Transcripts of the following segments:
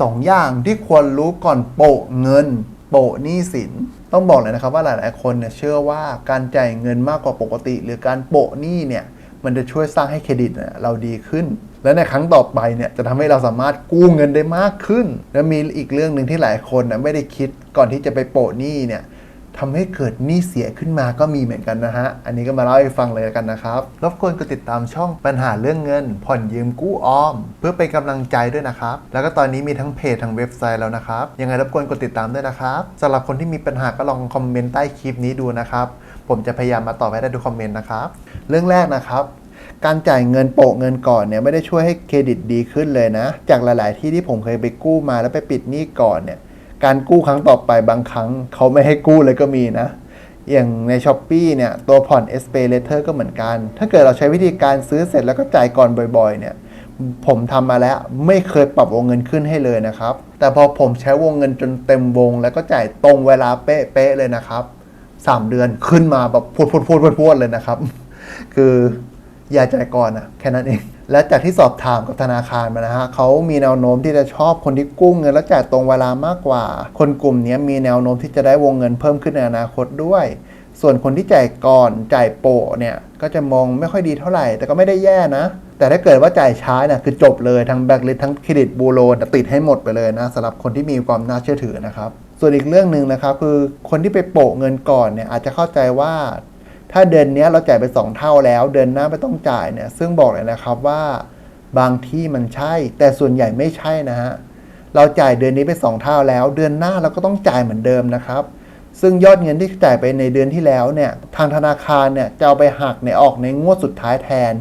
สองอย่างที่ควรรู้ก่อนโปะเงิน โปะหนี้สิน ต้องบอกเลยนะครับว่าหลาย ๆ คนเนี่ยเชื่อว่าการจ่ายเงินมากกว่าปกติ หรือการโปะหนี้เนี่ยมันจะช่วยสร้างให้เครดิตเเราดีขึ้น และในครั้งต่อไปเนี่ยจะทำให้เราสามารถกู้เงินได้มากขึ้น และมีอีกเรื่องหนึ่งที่หลายคนนะไม่ได้คิดก่อนที่จะไปโปะหนี้เนี่ย ทำให้เกิดหนี้เสียขึ้นมาก็มีเหมือนกันนะฮะ อันนี้ก็มาเล่าให้ฟังเลยกันนะครับ รบกวนกดติดตามช่องปัญหาเรื่องเงิน ผ่อนยืมกู้ออม เพื่อเป็นกำลังใจด้วยนะครับ แล้วก็ตอนนี้มีทั้งเพจทั้งเว็บไซต์แล้วนะครับ ยังไงรบกวนกดติดตามด้วยนะครับสำหรับคนที่มีปัญหาก็ลองคอมเมนต์ใต้คลิปนี้ดูนะครับ ผมจะพยายามมาตอบให้ได้ทุกคอมเมนต์นะครับ เรื่องแรกนะครับการจ่ายเงินโปะเงินก่อนเนี่ยไม่ได้ช่วยให้เครดิตดีขึ้นเลยนะ จากหลาย ๆ ที่ที่ผมเคยไปกู้มาแล้วไปปิดหนี้ก่อนเนี่ย การกู้ครั้งต่อไปบางครั้งเขาไม่ให้กู้เลยก็มีนะ อย่างใน s h อ p e e เนี่ยตัวผ่อน s p a y Later ก็เหมือนกัน ถ้าเกิดเราใช้วิธีการซื้อเสร็จแล้วก็จ่ายก่อนบ่อยๆ เนี่ย ผมทำมาแล้วไม่เคยปรับวงเงินขึ้นให้เลยนะครับ แต่พอผมใช้วงเงินจนเต็มวง แล้วก็จ่ายตรงเวลาเป๊ะๆเลยนะครับ 3 เดือนขึ้นมาแบบพูดพูดพูดพูดพูดเลยนะครับ คืออย่าจ่ายก่อนนะแค่นั้นเอง และจากที่สอบถามกับธนาคารมานะฮะเขามีแนวโน้มที่จะชอบคนที่กู้เงินและจ่ายตรงเวลามากกว่า คนกลุ่มนี้มีแนวโน้มที่จะได้วงเงินเพิ่มขึ้นในอนาคตด้วย ส่วนคนที่จ่ายก่อนจ่ายโปะเนี่ยก็จะมองไม่ค่อยดีเท่าไหร่ แต่ก็ไม่ได้แย่นะ แต่ถ้าเกิดว่าจ่ายช้าเนี่ยคือจบเลยทั้งแบล็คลิสทั้งเครดิตบูโรติดให้หมดไปเลยนะสำหรับคนที่มีความน่าเชื่อถือนะครับส่วนอีกเรื่องหนึ่งนะครับคือคนที่ไปโปะเงินก่อนเนี่ยอาจจะเข้าใจว่า ถ้าเดือนนี้เราจ่ายไป 2 เท่าแล้ว เดือนหน้าไม่ต้องจ่ายเนี่ยซึ่งบอกเลยนะครับว่าบางที่มันใช่ แต่ส่วนใหญ่ไม่ใช่นะฮะเราจ่ายเดือนนี้ไป 2 เท่าแล้ว เดือนหน้าเราก็ต้องจ่ายเหมือนเดิมนะครับ ซึ่งยอดเงินที่จ่ายไปในเดือนที่แล้วเนี่ยทางธนาคารเนี่ยจะเอาไปหักในออกในงวดสุดท้ายแทน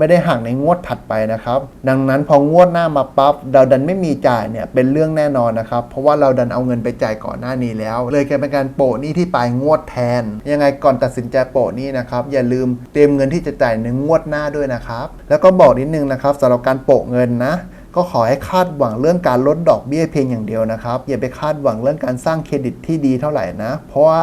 ไม่ได้หักในงวดถัดไปนะครับ ดังนั้นพองวดหน้ามาปั๊บเราดันไม่มีจ่ายเนี่ยเป็นเรื่องแน่นอนนะครับ เพราะว่าเราดันเอาเงินไปจ่ายก่อนหน้านี้แล้ว เลยกลายเป็นการโปะหนี้ที่ปลายงวดแทน ยังไงก่อนตัดสินใจโปะหนี้นะครับอย่าลืมเตรียมเงินที่จะจ่ายในงวดหน้าด้วยนะครับ แล้วก็บอกนิดนึงนะครับสำหรับการโปะเงินนะก็ขอให้คาดหวังเรื่องการลดดอกเบี้ยเพียงอย่างเดียวนะครับ อย่าไปคาดหวังเรื่องการสร้างเครดิตที่ดีเท่าไหร่นะ เพราะว่า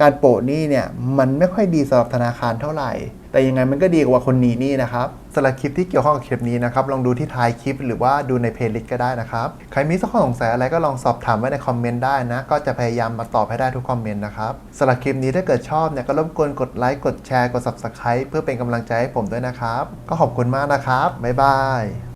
การโปะหนี้เนี่ยมันไม่ค่อยดีสำหรับธนาคารเท่าไหร่ แต่ยังไงมันก็ดีกว่าคนหนีหนี้นะครับสำหรับคลิปที่เกี่ยวข้องกับคลิปนี้นะครับลองดูที่ท้ายคลิปหรือว่าดูในเพลย์ลิสต์ก็ได้นะครับใครมีข้อสงสัยอะไรก็ลองสอบถามไว้ในคอมเมนต์ได้นะ ก็จะพยายามมาตอบให้ได้ทุกคอมเมนต์นะครับสำหรับคลิปนี้ถ้าเกิดชอบเนี่ยก็รบกวนกดไลค์กดแชร์กด subscribe เพื่อเป็นกำลังใจให้ผมด้วยนะครับก็ขอบคุณมากนะครับบ๊ายบาย